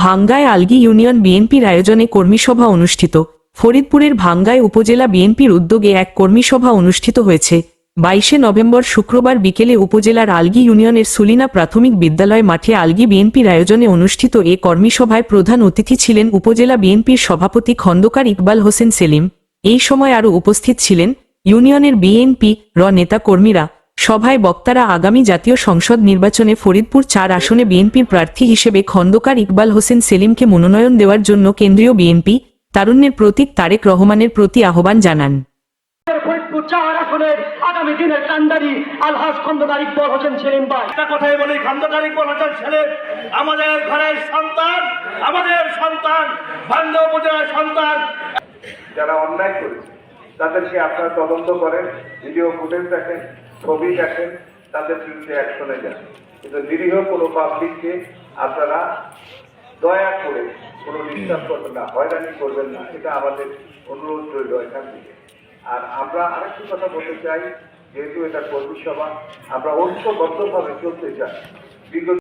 ভাঙ্গায় Algi union বিএনপির আয়োজনে কর্মীসভা অনুষ্ঠিত। ফরিদপুরের ভাঙ্গায় উপজেলা বিএনপির উদ্যোগে এক কর্মীসভা অনুষ্ঠিত হয়েছে। বাইশে নভেম্বর শুক্রবার বিকেলে উপজেলার আলগি ইউনিয়নের সুলিনা প্রাথমিক বিদ্যালয় মাঠে আলগি বিএনপির আয়োজনে অনুষ্ঠিত এ কর্মীসভায় প্রধান অতিথি ছিলেন উপজেলা বিএনপির সভাপতি খন্দকার ইকবাল হোসেন সেলিম। এই সময় আরও উপস্থিত ছিলেন ইউনিয়নের বিএনপি র নেতা কর্মীরা। সভায় বক্তারা আগামী জাতীয় সংসদ নির্বাচনে ফরিদপুর চার আসনে বিএনপির প্রার্থী হিসেবে খন্দকার ইকবাল হোসেন সেলিমকে মনোনয়ন দেওয়ার জন্য কেন্দ্রীয় বিএনপি তারুণ্যের প্রতীক তারেক রহমানের প্রতি আহ্বান জানান। ফরিদপুর চার আসনের আগামী দিনের কান্দারি আলহাজ খন্দকার ইকবল হোসেন সেলিম ভাই। একটা কথাই বলি খন্দকারী বলাচার ছেলে আমাদের ঘরের সন্তান আমাদের সন্তান ভাঙ্গা উপজেলার সন্তান। যারা অন্যায় করেছে তাদেরকে আপনারা তদন্ত করেন ভিডিও ফুটেজ দেখেন। ছবি দেখেন, তাদের বিরুদ্ধে অ্যাকশনে যান কিন্তু নিরীহ কোনো পাবলিককে আপনারা দয়া করে কোনো ডিস্টার্ব করবেন না, হয়রানি করবেন না, এটা আমাদের অনুরোধ রইল এখান থেকে। আর আমরা আরেকটি কথা বলতে চাই, যেহেতু এটা কর্মী সভা, আমরা ঐক্যবদ্ধভাবে চলতে চাই। বিগত